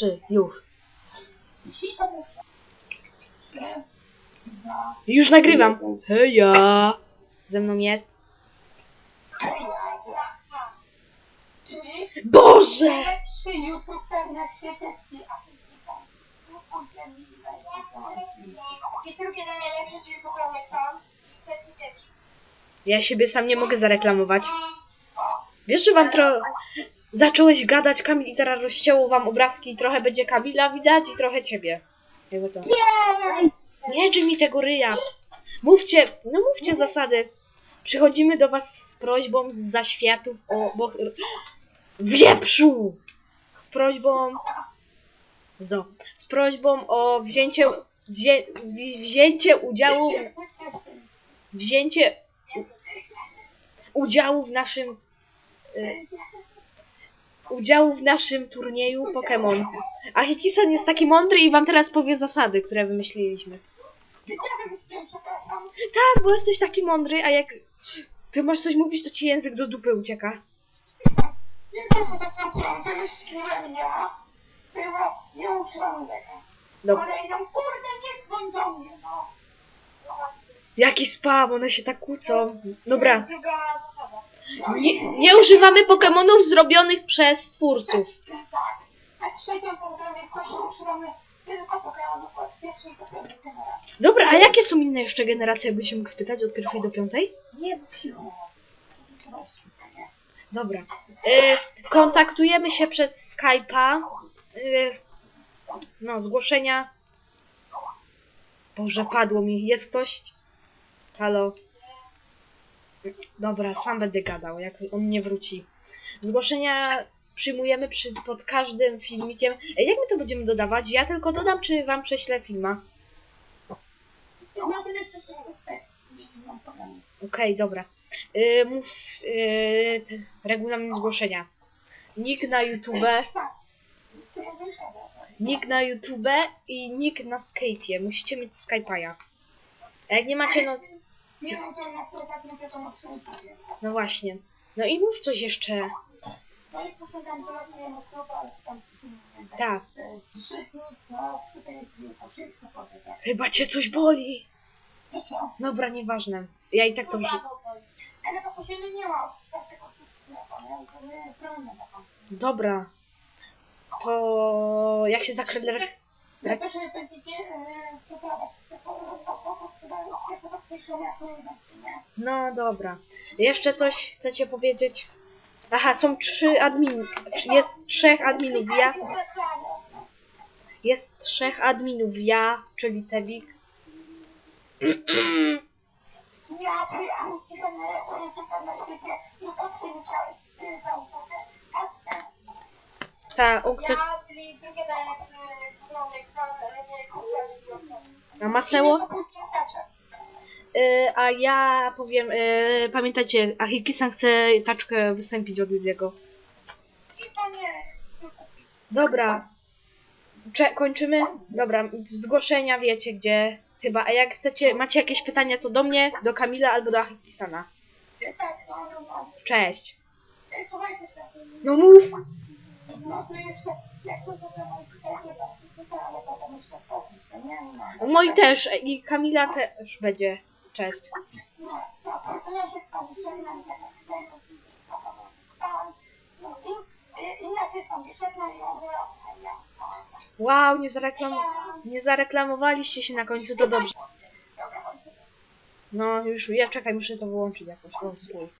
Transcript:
trzy, już. Już nagrywam. Heja. Ze mną jest. Boże! Ja siebie sam nie mogę zareklamować. Wiesz, że wam tro... Zacząłeś gadać, Kamil, i teraz rozcięło wam obrazki i trochę będzie Kamila widać i trochę ciebie. Jakby co? Nie! Nie drzwi mi tego ryja. Mówcie, no mówcie zasady. Przychodzimy do was z prośbą z zaświatów o... Bo... Wieprzu! Z prośbą... Zo. Z prośbą o wzięcie... Wzię... Wzięcie udziału... Wzięcie udziału w naszym... Y, udziału w naszym turnieju Pokémon. A Hikisan jest taki mądry i wam teraz powie zasady, które wymyśliliśmy. Tak, bo jesteś taki mądry, a jak ty masz coś mówić, to ci język do dupy ucieka. Było nie uczyłam mleka. No, Kolejną, kurde, nie dzwoń do mnie, no. Jaki spam, one się tak kłócą. Dobra, Nie, nie używamy Pokemonów zrobionych przez twórców. Tak. A trzecią zasadą jest to, że używamy tylko Pokemonów od pierwszej do piątej generacji. Dobra, a jakie są inne jeszcze generacje, jakby się mógł spytać, od pierwszej do piątej? Nie cicho. To jest chyba nie? Dobra. Y, kontaktujemy się przez Skype'a. Y, no, zgłoszenia. Boże, padło mi. Jest ktoś? Halo? Dobra, sam będę gadał, jak on nie wróci. Zgłoszenia przyjmujemy przy, pod każdym filmikiem. Ej, jak my to będziemy dodawać? Ja tylko dodam, czy wam prześlę filma? Problemu. Okej, dobra. Y, mów y, t- regulamin zgłoszenia. Nick na YouTube, Tak. Nick na YouTube i nick na Skype'ie. Musicie mieć Skype'a. A jak nie macie, no, Nie no, to na mówię to na swoim prawie. no właśnie. No i mów coś jeszcze. No i poszukam teraz nie ma klubu, ale tam Tak. z e, trzy dni, no w tydzień dni, po trzy soboty, tak. Chyba cię coś boli. No co? Dobra, nieważne. Ja i tak to wrzucę. Ale to później nie ma od czwartego do sklepu, nie? To my zrobimy taką. Dobra. To jak się nie będziecie dodawać jest faktycznie jak to będzie, nie? No dobra. Jeszcze coś chcecie powiedzieć? Aha, są trzy admin... Jest trzech adminów. Ja... Jest trzech adminów. Ja, czyli Tewik. Ja, czyli Anki są najlepsze na świecie i patrzcie mi y. Ta, on chce... Ja, czyli drugie najlepszy pokoju sam, nie komputerze i A Maseło? I nie kupujcie wtacze. Y, a ja powiem, y, pamiętajcie, Ahikisan chce taczkę wystąpić od Judiego. Chyba nie. Dobra. Cze kończymy? Dobra, zgłoszenia wiecie gdzie. Chyba, a jak chcecie, macie jakieś pytania, to do mnie, do Kamila albo do Ahikisana. Tak, no, no, no. Cześć. Y, Słuchajcie, No mów. no to jeszcze, jak to zadawam sklepie za krytykę, ale potem już tak nie? No, też, i Kamila też będzie. Cześć. To ja się ja się ja. Wow, nie, zareklam nie zareklamowaliście się na końcu, to dobrze. No już, ja czekaj, muszę to wyłączyć jakoś. O, swój.